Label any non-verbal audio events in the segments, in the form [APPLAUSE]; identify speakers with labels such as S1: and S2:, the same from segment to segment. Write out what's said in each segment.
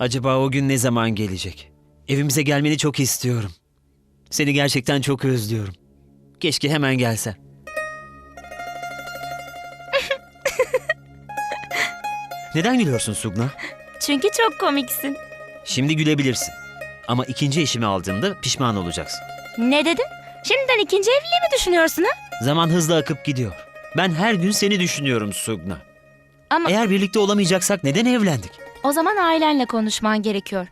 S1: Acaba o gün ne zaman gelecek? Evimize gelmeni çok istiyorum. Seni gerçekten çok özlüyorum. Keşke hemen gelsen. [LAUGHS] Neden gülüyorsun Sugna?
S2: Çünkü çok komiksin.
S1: Şimdi gülebilirsin. Ama ikinci eşimi aldığımda pişman olacaksın.
S2: Ne dedin? Şimdiden ikinci evliliği mi düşünüyorsun ha?
S1: Zaman hızla akıp gidiyor. Ben her gün seni düşünüyorum Sugna.
S2: Ama
S1: Eğer birlikte olamayacaksak neden evlendik?
S2: O zaman ailenle konuşman gerekiyor.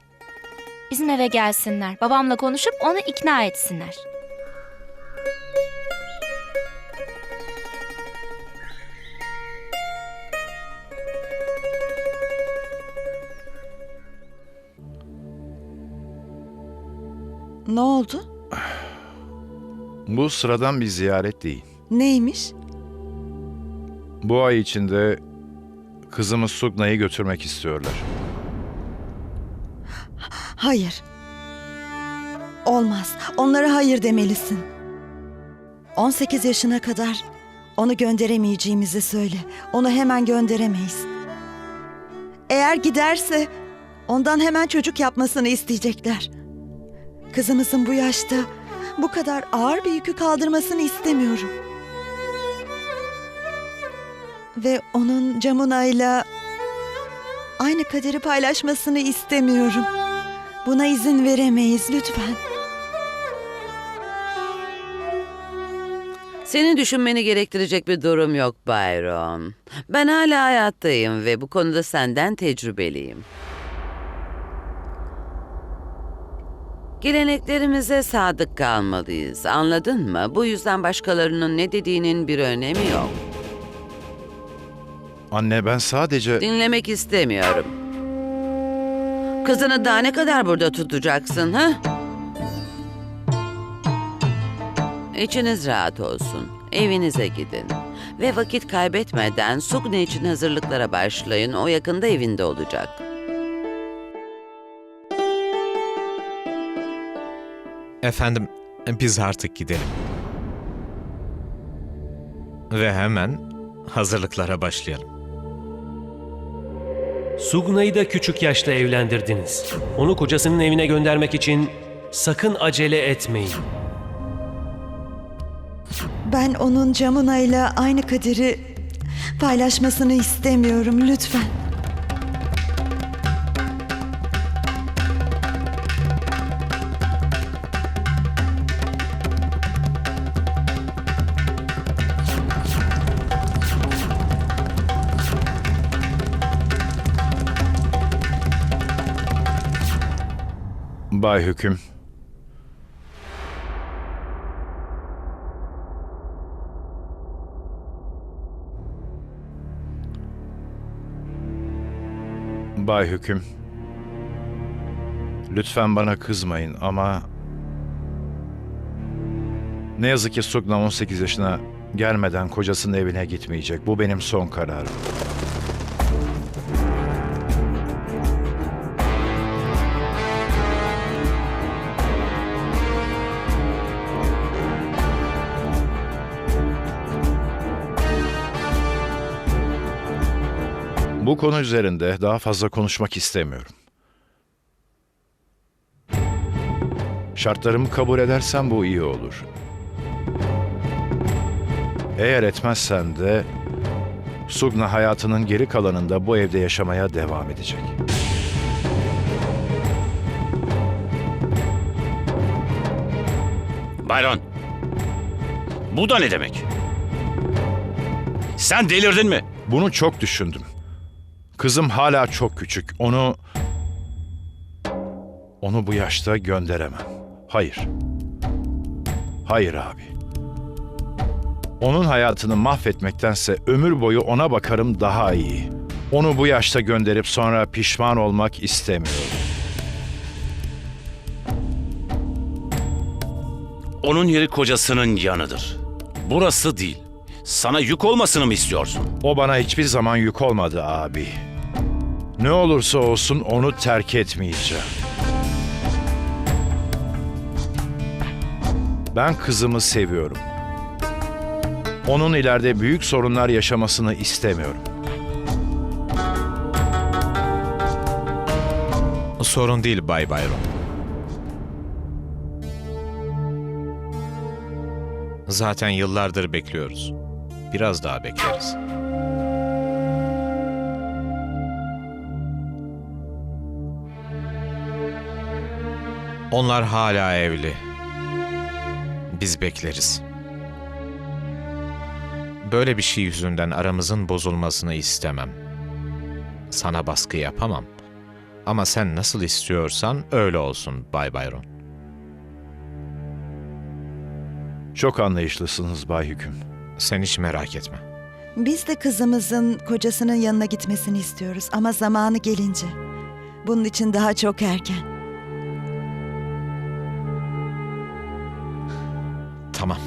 S2: Bizim eve gelsinler. Babamla konuşup onu ikna etsinler.
S3: Ne oldu?
S4: Bu sıradan bir ziyaret değil.
S3: Neymiş?
S4: Bu ay içinde kızımız Sugna'yı götürmek istiyorlar.
S3: Hayır. Olmaz. Onlara hayır demelisin. 18 yaşına kadar onu gönderemeyeceğimizi söyle. Onu hemen gönderemeyiz. Eğer giderse ondan hemen çocuk yapmasını isteyecekler. Kızımızın bu yaşta bu kadar ağır bir yükü kaldırmasını istemiyorum. Ve onun Camuna'yla aynı kaderi paylaşmasını istemiyorum. Buna izin veremeyiz lütfen.
S5: Seni düşünmeni gerektirecek bir durum yok Byron. Ben hala hayattayım ve bu konuda senden tecrübeliyim. Geleneklerimize sadık kalmalıyız. Anladın mı? Bu yüzden başkalarının ne dediğinin bir önemi yok.
S4: Anne ben sadece...
S5: Dinlemek istemiyorum. Kızını daha ne kadar burada tutacaksın ha? İçiniz rahat olsun. Evinize gidin. Ve vakit kaybetmeden Sugni için hazırlıklara başlayın. O yakında evinde olacak.
S6: Efendim, biz artık gidelim. Ve hemen hazırlıklara başlayalım.
S7: Sugna'yı da küçük yaşta evlendirdiniz. Onu kocasının evine göndermek için sakın acele etmeyin.
S3: Ben onun Camuna'yla aynı kaderi paylaşmasını istemiyorum lütfen.
S4: Bay Hüküm. Bay Hüküm. Lütfen bana kızmayın ama... Ne yazık ki Sugna 18 yaşına gelmeden kocasının evine gitmeyecek. Bu benim son kararım. Bu konu üzerinde daha fazla konuşmak istemiyorum. Şartlarımı kabul edersen bu iyi olur. Eğer etmezsen de Sugna hayatının geri kalanında bu evde yaşamaya devam edecek.
S8: Bayron. Bu da ne demek? Sen delirdin mi?
S4: Bunu çok düşündüm. Kızım hala çok küçük. Onu onu bu yaşta gönderemem. Hayır. Hayır abi. Onun hayatını mahvetmektense ömür boyu ona bakarım daha iyi. Onu bu yaşta gönderip sonra pişman olmak istemiyorum.
S8: Onun yeri kocasının yanıdır. Burası değil. Sana yük olmasını mı istiyorsun?
S4: O bana hiçbir zaman yük olmadı abi. Ne olursa olsun onu terk etmeyeceğim. Ben kızımı seviyorum. Onun ileride büyük sorunlar yaşamasını istemiyorum.
S6: Sorun değil Bay Bayron. Zaten yıllardır bekliyoruz. Biraz daha bekleriz. Onlar hala evli. Biz bekleriz. Böyle bir şey yüzünden aramızın bozulmasını istemem. Sana baskı yapamam. Ama sen nasıl istiyorsan öyle olsun Bay Bayron.
S4: Çok anlayışlısınız Bay Hüküm.
S6: Sen hiç merak etme.
S3: Biz de kızımızın kocasının yanına gitmesini istiyoruz ama zamanı gelince. Bunun için daha çok erken.
S6: Tamam.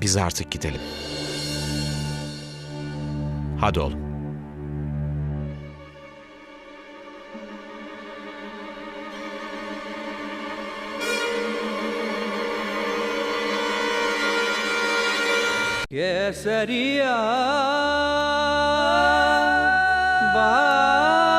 S6: Biz artık gidelim. Hadi oğlum.
S9: ¿Qué sería? Va